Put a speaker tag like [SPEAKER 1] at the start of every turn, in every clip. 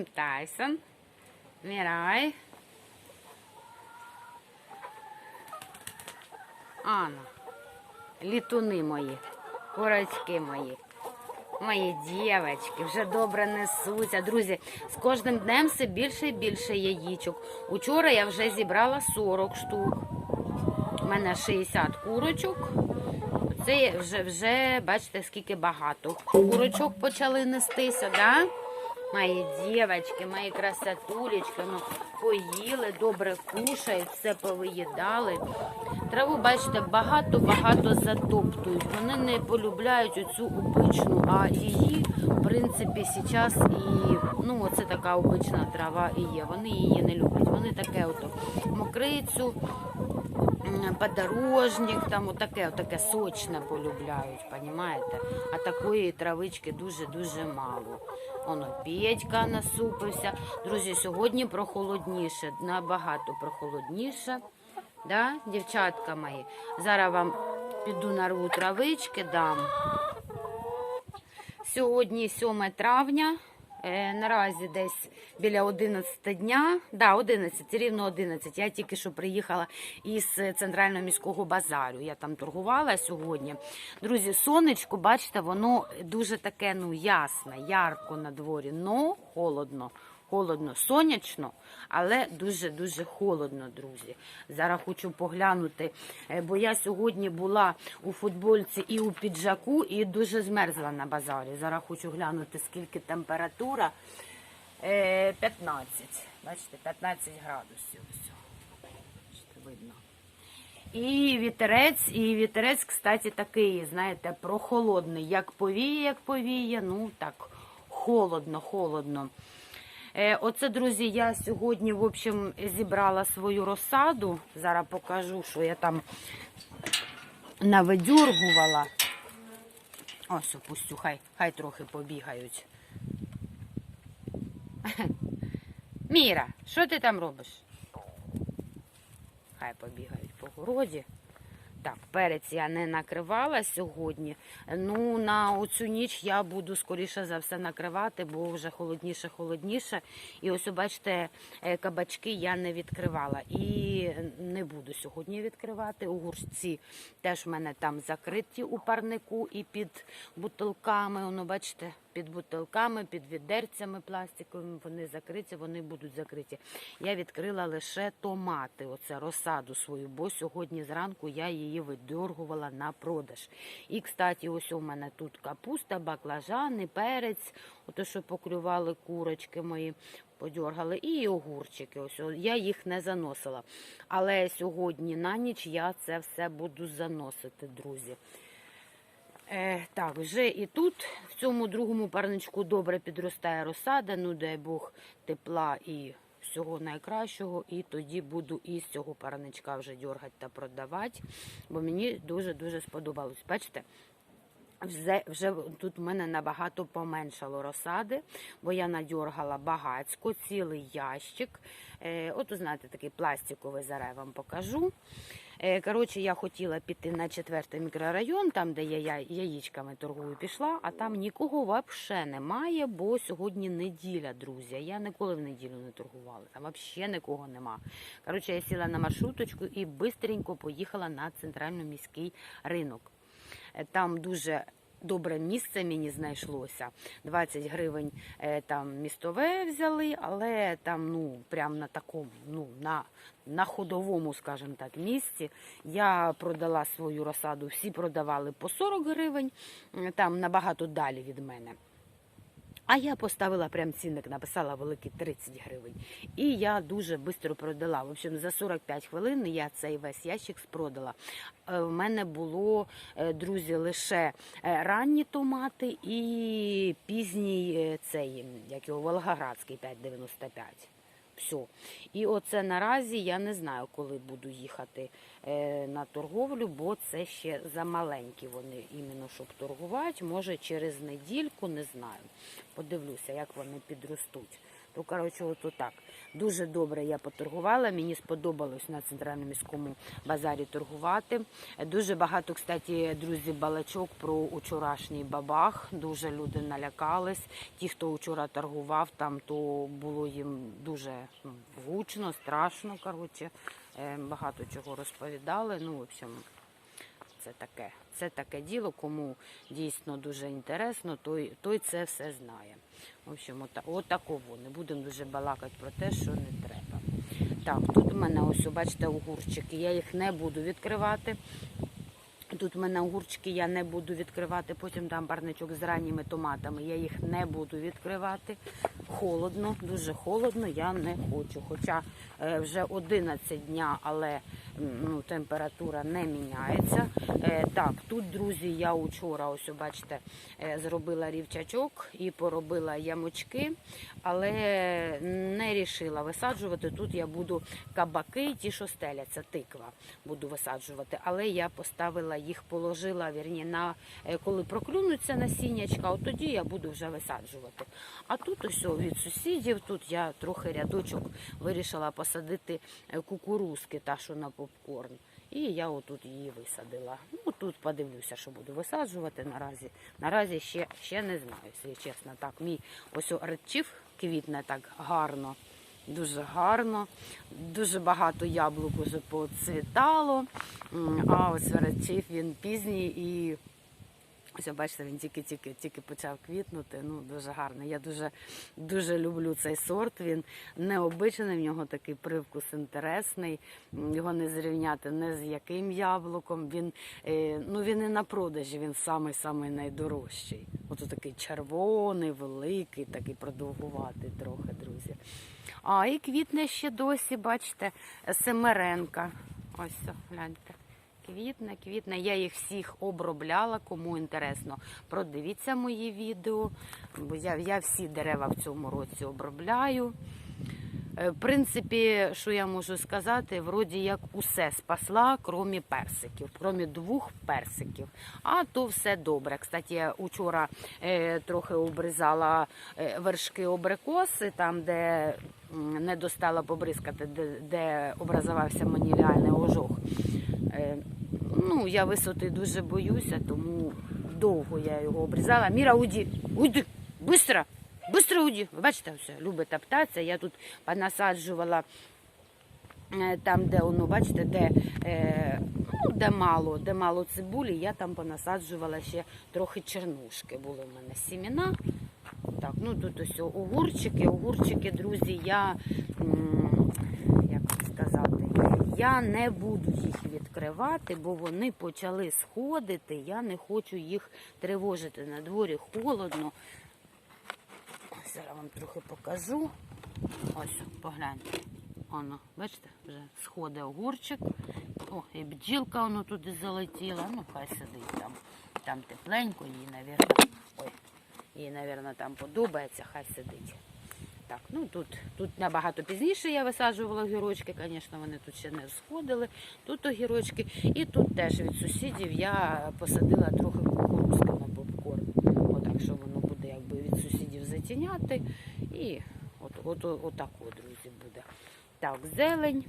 [SPEAKER 1] Тайсон. Мірай. Анна. Літуни мої. Курочки мої. Мої дівчатки вже добре несуться. Друзі, з кожним днем все більше і більше яєчок. Учора я вже зібрала 40 штук. У мене 60 курочок. Це вже, вже бачите, скільки багато. Курочок почали нестися, да? Мої дівчатки, мої красотулечки, ну, поїли, добре кушають, все повиїдали. Траву, бачите, багато-багато затоптують. Вони не полюбляють оцю обичну, а її, в принципі, зараз і ну, оце така обична трава і є. Вони її не люблять. Вони таке ото мокрицю, подорожник, там отаке, отаке сочне полюбляють, понімаєте? А такої травички дуже-дуже мало. Воно Петька насупився. Друзі, сьогодні прохолодніше, набагато прохолодніше. Да, дівчатка мої? Зараз вам піду нарву травички дам. Сьогодні 7 травня. Е, наразі десь біля 11 дня. Да, 11, рівно 11. Я тільки що приїхала із центрального міського базару. Я там торгувала сьогодні. Друзі, сонечко, бачите, воно дуже таке ну, ясне, ярко на дворі, но холодно. Холодно, сонячно, але дуже-дуже холодно, друзі. Зараз хочу поглянути, е, бо я сьогодні була у футбольці і у піджаку, і дуже змерзла на базарі. Зараз хочу глянути, скільки температура. Е, 15. Бачите, 15 градусів. Видно. І вітерець, і вітерець, кстати, такий, знаєте, прохолодний. Як повіє, як повіє, ну так, холодно, холодно. Е, Оце, друзі, я сьогодні, в общем, зібрала свою розсаду. Зараз покажу, що я там навидюргувала. Ось, опустю, хай, хай трохи побігають. Міра, що ти там робиш? Хай побігають по городі. Так, перець я не накривала сьогодні. Ну, на оцю ніч я буду скоріше за все накривати, бо вже холодніше, холодніше. І ось, бачите, е, кабачки я не відкривала. І не буду сьогодні відкривати. Огурці теж в мене там закриті у парнику і під бутилками. Воно, бачите, під бутилками, під відерцями пластиковими. Вони закриті, вони будуть закриті. Я відкрила лише томати, оце розсаду свою, бо сьогодні зранку я її видергувала на продаж. І, кстати, ось у мене тут капуста, баклажани, перець, ото що поклювали курочки мої. Подьоргали і огурчики. Ось я їх не заносила. Але сьогодні на ніч я це все буду заносити, друзі. Е, так, вже і тут, в цьому другому парничку добре підростає розсада, ну дай Бог тепла і всього найкращого. І тоді буду із цього парничка вже дергати та продавати, бо мені дуже-дуже сподобалось. Бачите? Вже, вже тут в мене набагато поменшало розсади, бо я надьоргала багацько, цілий ящик. Е, от, знаєте, такий пластиковий зараз вам покажу. Е, коротше, я хотіла піти на четвертий мікрорайон, там, де я я- яєчками торгую, пішла, а там нікого взагалі немає, бо сьогодні неділя, друзі. Я ніколи в неділю не торгувала, там взагалі нікого нема. Коротше, я сіла на маршруточку і швидко поїхала на центральний міський ринок. Е, Там дуже добре місце мені знайшлося. 20 гривень е, там містове взяли, але там ну прям на такому, ну на, на ходовому, скажімо так, місці. Я продала свою розсаду, всі продавали по 40 гривень, там набагато далі від мене. А я поставила прям цінник, написала великий 30 гривень. І я дуже швидко продала. В общем, за 45 хвилин я цей весь ящик спродала. Е, В мене було, е, друзі, лише е, ранні томати і пізній цей, як його, Волгоградський 5,95. Все. І оце наразі я не знаю, коли буду їхати е, на торговлю, бо це ще замаленькі вони іменно щоб торгувати. Може через недільку, не знаю. Подивлюся, як вони підростуть. То, коротше, от так. Дуже добре я поторгувала. Мені сподобалось на центральному міському базарі торгувати. Дуже багато, кстати, друзі, балачок про учорашній бабах. Дуже люди налякались. Ті, хто вчора торгував там, то було їм дуже ну, гучно, страшно. Коротше, Е, багато чого розповідали. Ну, в общем, це таке. Це таке діло, кому дійсно дуже інтересно, той, той це все знає. В общем, от, от такого. Не будемо дуже балакати про те, що не треба. Так, тут у мене ось, бачите, огурчики. Я їх не буду відкривати. Тут в мене огурчики я не буду відкривати, потім там парничок з ранніми томатами. Я їх не буду відкривати. Холодно, дуже холодно, я не хочу. Хоча е, вже 11 дня, але ну, температура не міняється. Е, так, тут, друзі, я учора, ось бачите, е, зробила рівчачок і поробила ямочки, але не рішила висаджувати. Тут я буду кабаки, ті, що стеляться, тиква буду висаджувати. Але я поставила їх, положила вірні, на е, коли проклюнуться насіннячка, от тоді я буду вже висаджувати. А тут ось від сусідів, тут я трохи рядочок вирішила посадити кукурузки, та що на попкорн. І я отут її висадила. Ну тут подивлюся, що буду висаджувати наразі. Наразі ще, ще не знаю, якщо чесно. Так, мій ось редчів квітне так гарно. Дуже гарно, дуже багато яблук уже поцвітало. А ось речів він пізній і ось бачите, він тільки-тільки тільки почав квітнути. Ну дуже гарно. Я дуже дуже люблю цей сорт. Він необичний, в нього такий привкус інтересний. Його не зрівняти не з яким яблуком. Він е, ну він і на продажі, він самий самий найдорожчий. Ото такий червоний, великий, такий продовгуватий трохи, друзі. А і квітне ще досі, бачите, семеренка. Ось, гляньте. Квітне, квітне. Я їх всіх обробляла, кому інтересно. Продивіться мої відео, бо я, я всі дерева в цьому році обробляю. Е, В принципі, що я можу сказати, вроді як усе спасла, крім персиків, крім двох персиків. А то все добре. Кстати, я учора е, трохи обрізала е, вершки абрикоси, там, де не достала побризкати, де, де образувався маніліальний ожог. Е, ну, я висоти дуже боюся, тому довго я його обрізала. Міра, уйди, уйди, швидко! Быстро уйди. Ви бачите, все, любить топтатися. Я тут понасаджувала е, там, де воно, бачите, де, е, ну, де мало, де мало цибулі, я там понасаджувала ще трохи чернушки. Були в мене сіміна. Так, ну тут ось огурчики, огурчики, друзі, я як сказати, я не буду їх відкривати, бо вони почали сходити. Я не хочу їх тривожити. На дворі холодно. Зараз вам трохи покажу. Ось, погляньте. Воно, бачите, вже сходить огурчик. О, і бджілка воно туди залетіла. Ну, хай сидить там. Там тепленько, їй. Ой, їй, навірно, там подобається, хай сидить. Так, ну тут, тут набагато пізніше я висаджувала огірочки, звісно, вони тут ще не сходили. Тут огірочки. І тут теж від сусідів я посадила трохи кукурузки на попкорн. Отак, що воно буде якби від сусідів затіняти. І от, от, от, отак, от, друзі, буде. Так, зелень.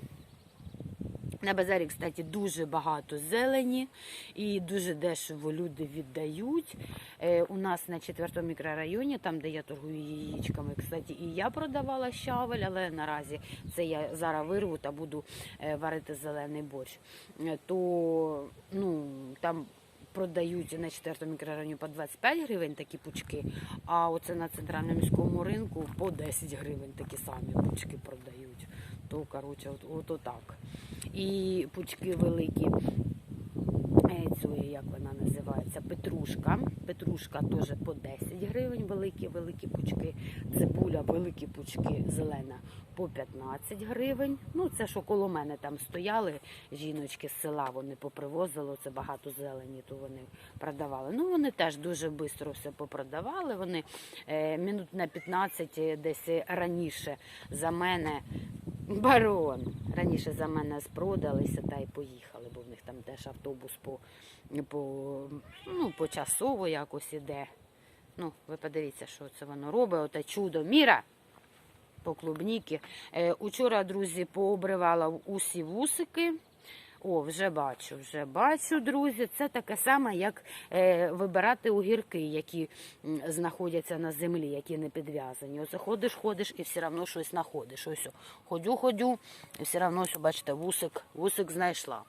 [SPEAKER 1] На базарі, кстати, дуже багато зелені і дуже дешево люди віддають. Е, у нас на 4 мікрорайоні, там де я торгую яєчками, кстати, і я продавала щавель, але наразі це я зараз вирву та буду е, варити зелений борщ. Е, то ну, там продають на 4 мікрорайоні по 25 гривень такі пучки, а оце на центральному міському ринку по 10 гривень такі самі пучки продають. То, коротше, от, от отак. І пучки великі. е, Цієї, як вона називається, петрушка. Петрушка теж по 10 гривень, великі, великі пучки. Цибуля, великі пучки, зелена по 15 гривень. Ну, це що коло мене там стояли жіночки з села, вони попривозили, це багато зелені, то вони продавали. Ну, вони теж дуже швидко все попродавали. Вони е, минут на 15 десь раніше за мене Барон. Раніше за мене спродалися та й поїхали, бо в них там теж автобус по, по, ну, почасово якось іде. Ну, ви подивіться, що це воно робить, оте чудо. Міра! по клубніки. Е, учора, друзі, пообривала усі вусики. О, вже бачу, вже бачу, друзі. Це таке саме, як е, вибирати огірки, які знаходяться на землі, які не підв'язані. Оце ходиш, ходиш і все одно щось знаходиш. Ось, ходю, ходю, і все одно, ось, бачите, вусик, вусик знайшла.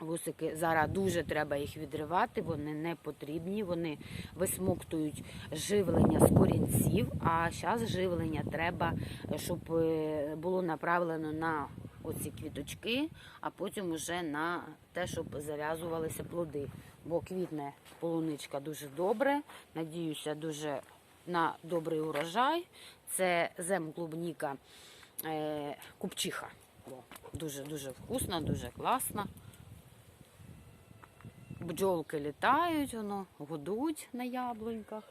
[SPEAKER 1] Вусики зараз дуже треба їх відривати, вони не потрібні, вони висмоктують живлення з корінців, а зараз живлення треба, щоб е, було направлено на оці квіточки, а потім уже на те, щоб зав'язувалися плоди. Бо квітне полуничка дуже добре. Надіюся, дуже на добрий урожай. Це земклубніка е, купчиха. О, Дуже дуже вкусна, дуже класна. Бджолки літають, воно гудуть на яблуньках.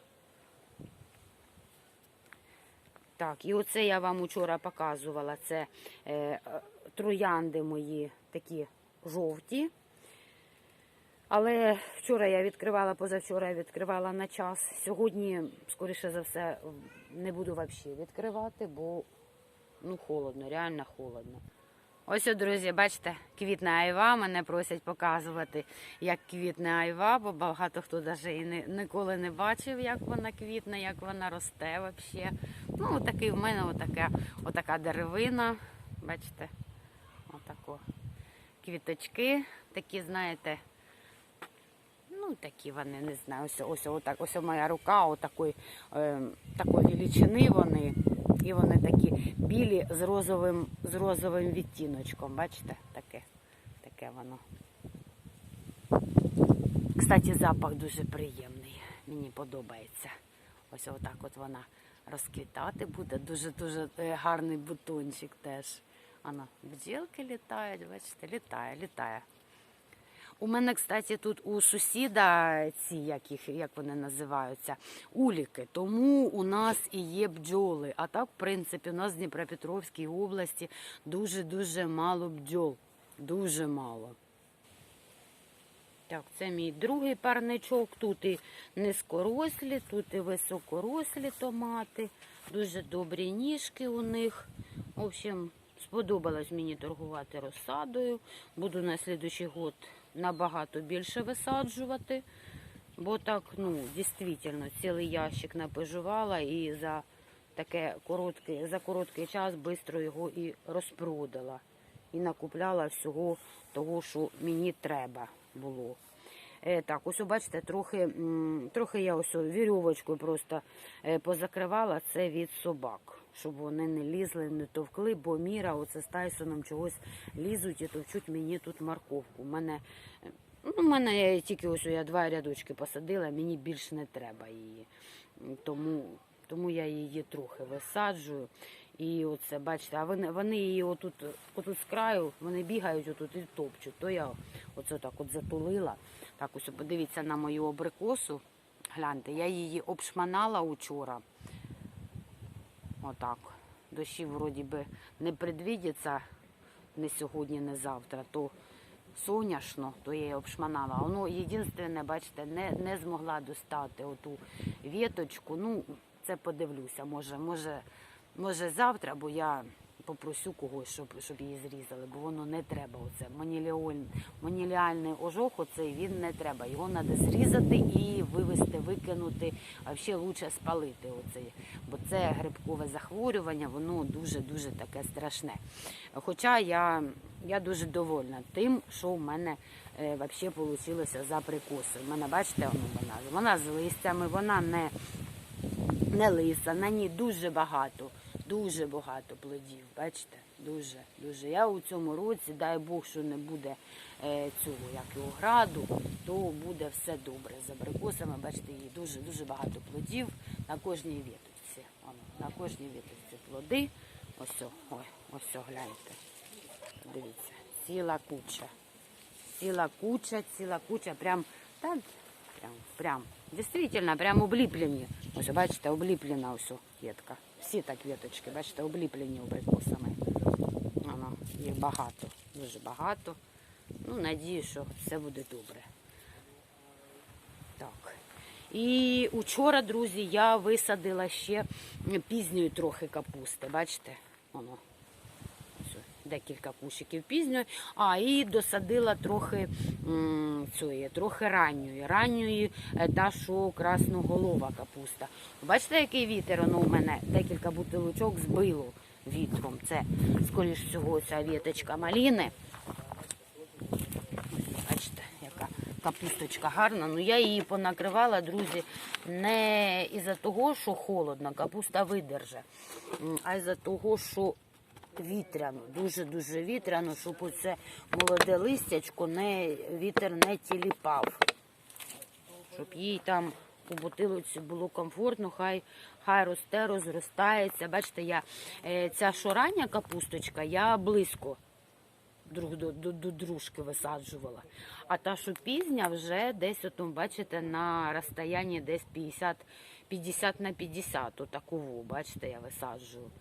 [SPEAKER 1] Так, і оце я вам учора показувала. Це е, троянди мої такі жовті. Але вчора я відкривала, позавчора я відкривала на час. Сьогодні, скоріше за все, не буду взагалі відкривати, бо ну, холодно, реально холодно. Ось, друзі, бачите, квітне айва. Мене просять показувати, як квітне айва, бо багато хто навіть і не, ніколи не бачив, як вона квітне, як вона росте взагалі. Ну, отакий в мене отака, отака деревина. Бачите? Отако. Квіточки, такі, знаєте, ну такі вони, не знаю, ось ось, отак, ось моя рука, отакої е, такої величини вони. І вони такі білі з розовим, з розовим відтіночком. Бачите? Таке, таке воно. Кстати, запах дуже приємний. Мені подобається. Ось отак от вона розквітати буде. Дуже-дуже е, гарний бутончик теж. Ано, бджілки літають, бачите, літає, літає. У мене, кстати, тут у сусіда ці, як, їх, як вони називаються, уліки. Тому у нас і є бджоли. А так, в принципі, у нас в Дніпропетровській області дуже-дуже мало бджол. Дуже мало. Так, це мій другий парничок. Тут і низькорослі, тут і високорослі томати. Дуже добрі ніжки у них. В общем, сподобалось мені торгувати розсадою. Буду на слідуючий год набагато більше висаджувати. Бо так, ну, дійсно, цілий ящик напожувала і за таке короткий, за короткий час швидко його і розпродала. І накупляла всього того, що мені треба було. Е, так, ось бачите, трохи, трохи я ось вірьовочкою просто е, позакривала це від собак, щоб вони не лізли, не товкли, бо міра оце з Тайсоном чогось лізуть і товчуть мені тут морковку. У мене, ну, мене тільки ось я два рядочки посадила, мені більш не треба її. Тому, тому я її трохи висаджую. І оце, бачите, а вони, вони її отут, отут з краю, вони бігають отут і топчуть. То я оце так от затулила. Так, ось подивіться на мою абрикосу. Гляньте, я її обшманала учора. Отак. Дощі вроді би не предвідяться не сьогодні, не завтра. То соняшно, то я її обшманала. Воно єдине, бачите, не, не змогла достати оту віточку. Ну, це подивлюся. Може, може, може завтра, бо я попросю когось, щоб, щоб її зрізали, бо воно не треба. Оце маніліальний ожог, оцей він не треба. Його треба зрізати і вивезти, викинути, а ще краще спалити оцей, бо це грибкове захворювання, воно дуже-дуже таке страшне. Хоча я, я дуже довольна тим, що в мене е, взагалі вийшло за прикоси. У мене, бачите, вона, вона з листями, вона не не лиса, на ній дуже багато, дуже багато плодів. Бачите? Дуже, дуже. Я у цьому році, дай Бог, що не буде е, цього, як його граду, то буде все добре. З абрикосами, бачите, її дуже дуже багато плодів на кожній віточці. На кожній віточці плоди. Ось, ой, ось гляньте. Дивіться, ціла куча. Ціла куча, ціла куча, прям так, прям, прям. Дійсно, прям обліплені. Ось, бачите, обліплена ось квітка. Всі так квіточки, бачите, обліплені абрикосами. Воно, їх багато, дуже багато. Ну, надію, що все буде добре. Так. І учора, друзі, я висадила ще пізньої трохи капусти. Бачите? Воно. Декілька кущиків пізньої. А, і досадила трохи цієї, трохи ранньої. Ранньої е, та, що красноголова капуста. Бачите, який вітер воно у мене декілька бутилочок збило вітром. Це, скоріш всього, ця віточка маліни. Бачите, яка капусточка гарна. Ну я її понакривала, друзі, не із-за того, що холодно, капуста видерже, а із-за того, що вітряно, дуже-дуже вітряно, щоб оце молоде листячко не, вітер не тіліпав. Щоб їй там у бутилиці було комфортно, хай, хай росте, розростається. Бачите, я е, ця шорання капусточка, я близько друг до, до, до дружки висаджувала. А та, що пізня, вже десь, от, бачите, на розстоянні десь 50, 50 на 50, отакову, бачите, я висаджую.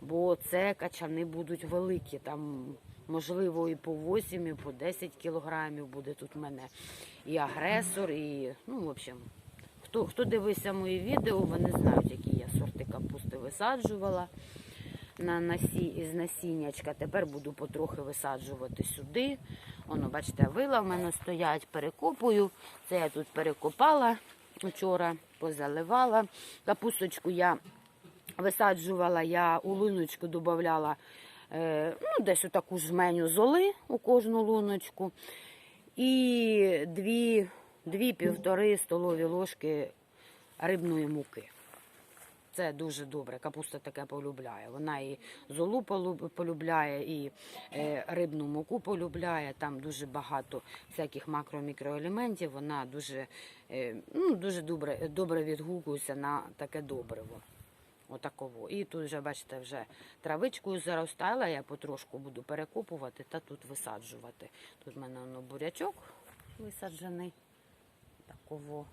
[SPEAKER 1] Бо це качани будуть великі, там, можливо, і по 8, і по 10 кілограмів буде тут в мене і агресор, і, ну, в общем, хто, хто дивився мої відео, вони знають, які я сорти капусти висаджувала на насі, із насіннячка. Тепер буду потрохи висаджувати сюди. Воно, бачите, вила в мене стоять, перекопую. Це я тут перекопала вчора, позаливала. Капусточку я висаджувала, я у луночку додавала е, ну, десь отаку жменю золи у кожну луночку. І дві, дві столові ложки рибної муки. Це дуже добре. Капуста таке полюбляє. Вона і золу полюбляє, і е, рибну муку полюбляє. Там дуже багато всяких макро-мікроелементів. Вона дуже, е, ну, дуже добре, добре відгукується на таке добриво. Отаково. І тут вже, бачите, вже травичкою заростала, я потрошку буду перекопувати та тут висаджувати. Тут в мене воно бурячок висаджений. Таково.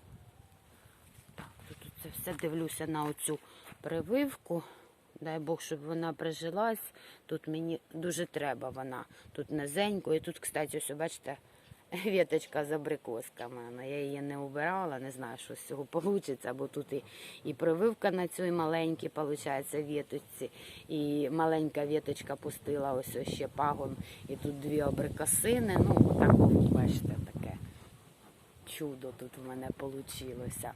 [SPEAKER 1] Це все дивлюся на оцю прививку. Дай Бог, щоб вона прижилась. Тут мені дуже треба вона. Тут низенько. І тут, кстати, ось, бачите, віточка з абрикосками. Я її не убирала, не знаю, що з цього вийде, бо тут і, і прививка на цій маленькій, виходить, віточці. І маленька віточка пустила ось ось ще пагон. І тут дві абрикосини. Ну, такого, бачите, таке чудо тут у мене вийшло.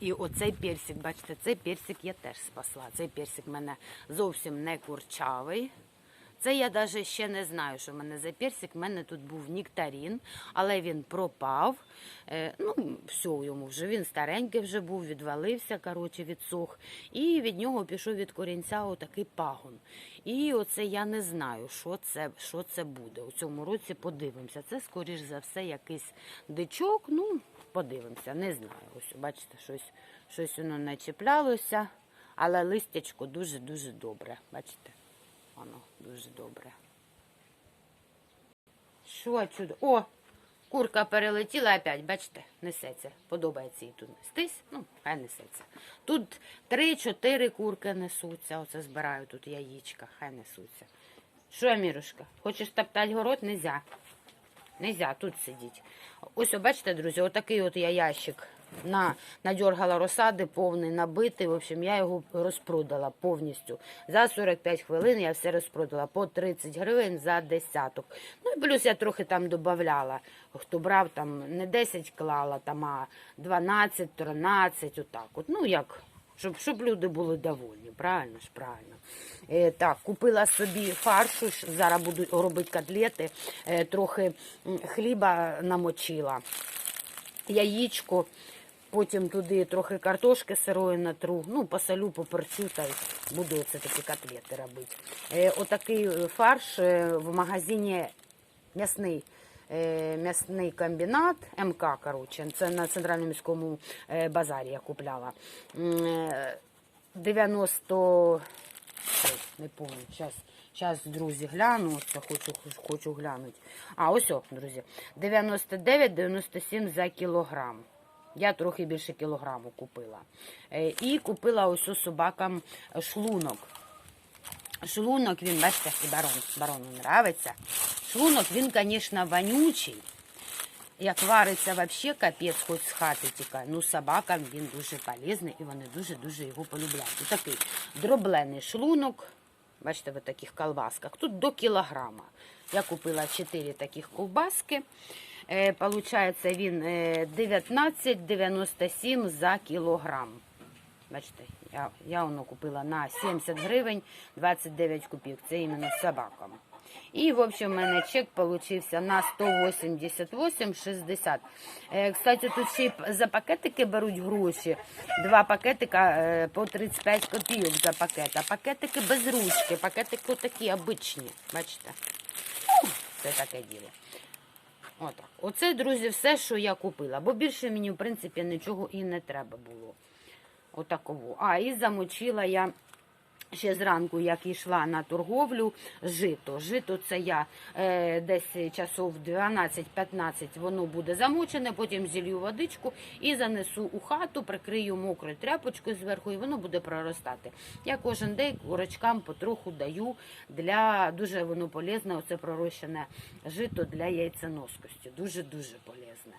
[SPEAKER 1] І оцей персик, бачите, цей персик я теж спасла. Цей персик в мене зовсім не курчавий. Це я навіть ще не знаю, що в мене за персик. У мене тут був нектарін, але він пропав. Е, ну, все йому вже він старенький вже був, відвалився, коротше, відсох. І від нього пішов від корінця отакий пагон. І оце я не знаю, що це, що це буде. У цьому році подивимося. Це, скоріш за все, якийсь дичок. Ну, подивимося, не знаю. Ось, бачите, щось, щось воно не чіплялося, але листячко дуже-дуже добре. Бачите? Воно дуже добре. Що чудо? О! Курка перелетіла опять, бачите, несеться. Подобається їй тут нестись. Ну, хай несеться. Тут три-чотири курки несуться. Оце збираю тут яєчка, хай несуться. Що, Мірушка, хочеш топтати город? Нельзя. Нельзя тут сидіть. Ось, бачите, друзі, отакий от я ящик на, надергала розсади, повний, набитий. В общем, я його розпродала повністю. За 45 хвилин я все розпродала по 30 гривень за десяток. Ну і плюс я трохи там додавала. Хто брав, там не 10 клала, там, а 12, 13, отак. От. Ну, як, щоб, щоб люди були довольні. Правильно ж, правильно. Е, так, купила собі фаршу, зараз буду робити котлети, е, трохи хліба намочила, яєчко, потім туди трохи картошки сирої натру, ну, посолю, поперчу та й буду оце такі котлети робити. Е, отакий е, фарш е, в магазині м'ясний. е, М'ясний комбінат МК, коротше, це на центральному міському е, базарі я купляла. М, е, 90 Ой, не пам'ятаю. Зараз, зараз, друзі, гляну. Це хочу, хочу глянути. А, ось, друзі. 99-97 за кілограм. Я трохи більше кілограму купила. Е, І купила ось собакам шлунок. Шлунок, він, бачите, і барон, барону нравиться. Шлунок, він, звісно, вонючий. як вариться вообще капець, хоч з хати тікає. Ну, собакам він дуже полезний і вони дуже-дуже його полюбляють. І такий дроблений шлунок. Бачите, в таких колбасках. Тут до кілограма. Я купила 4 таких ковбаски. Е, Получається, він е, 19,97 за кілограм. Бачите, я, я воно купила на 70 гривень 29 копійок. Це іменно з собаками. І, в общем, у мене чек получився на 188,60. Е, Кстати, тут ще й за пакетики беруть гроші. Два пакетика е, по 35 копійок за пакет. А пакетики без ручки, пакетики такі обичні. Бачите? Це таке діло. Отак. Оце, друзі, все, що я купила. Бо більше мені, в принципі, нічого і не треба було. Отаково. А, і замочила я ще зранку, як йшла на торговлю, жито. Жито це я е, десь часов 12-15 воно буде замочене, потім зілью водичку і занесу у хату, прикрию мокрою тряпочкою зверху, і воно буде проростати. Я кожен день курочкам потроху даю для дуже воно полезне, оце пророщене жито для яйценоскості. Дуже-дуже полезне.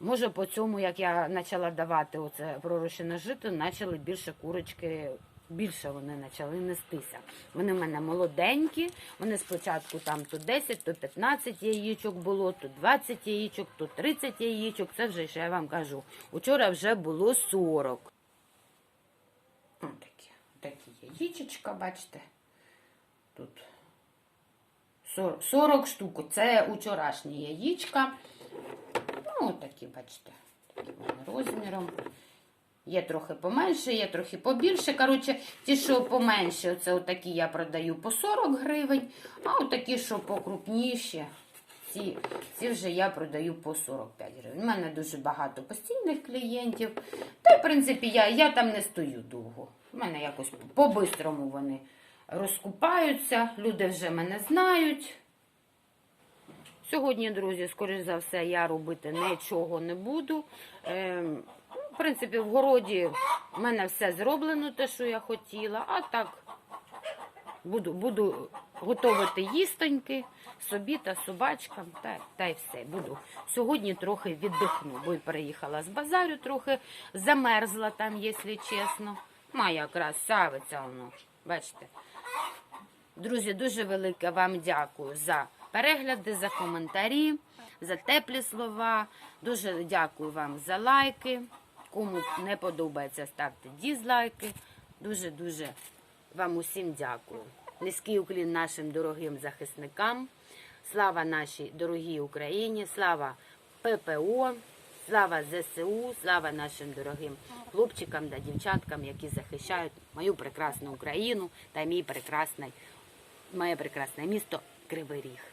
[SPEAKER 1] Може, по цьому, як я почала давати оце пророщене жито, почали більше курочки, більше вони почали нестися. Вони в мене молоденькі, вони спочатку там то 10, то 15 яєчок було, то 20 яєчок, то 30 яєчок. Це вже, що я вам кажу, учора вже було 40. Ось такі, такі яєчечка, бачите. Тут 40, 40 штук. Це учорашні яєчка. Ну, такі, бачите, такі вони розміром. Є трохи поменше, є трохи побільше. Коротше, ті, що поменше, це отакі я продаю по 40 гривень, а отакі, що покрупніші, ці, ці вже я продаю по 45 гривень. У мене дуже багато постійних клієнтів. Та, в принципі, я, я там не стою довго. У мене якось по-бистрому вони розкупаються, люди вже мене знають. Сьогодні, друзі, скоріш за все, я робити нічого не буду. В принципі, в городі в мене все зроблено, те, що я хотіла, а так буду, буду готувати їстоньки собі та собачкам, та, та й все. Буду. Сьогодні трохи віддихну, бо й переїхала з базарю, трохи замерзла там, якщо чесно. Моя красавиця воно, бачите. Друзі, дуже велике вам дякую за перегляди, за коментарі, за теплі слова. Дуже дякую вам за лайки. Кому не подобається, ставте дізлайки. Дуже-дуже вам усім дякую. Низький уклін нашим дорогим захисникам. Слава нашій дорогій Україні, слава ППО, слава ЗСУ, слава нашим дорогим хлопчикам та дівчаткам, які захищають мою прекрасну Україну та моє прекрасне місто Кривий Ріг.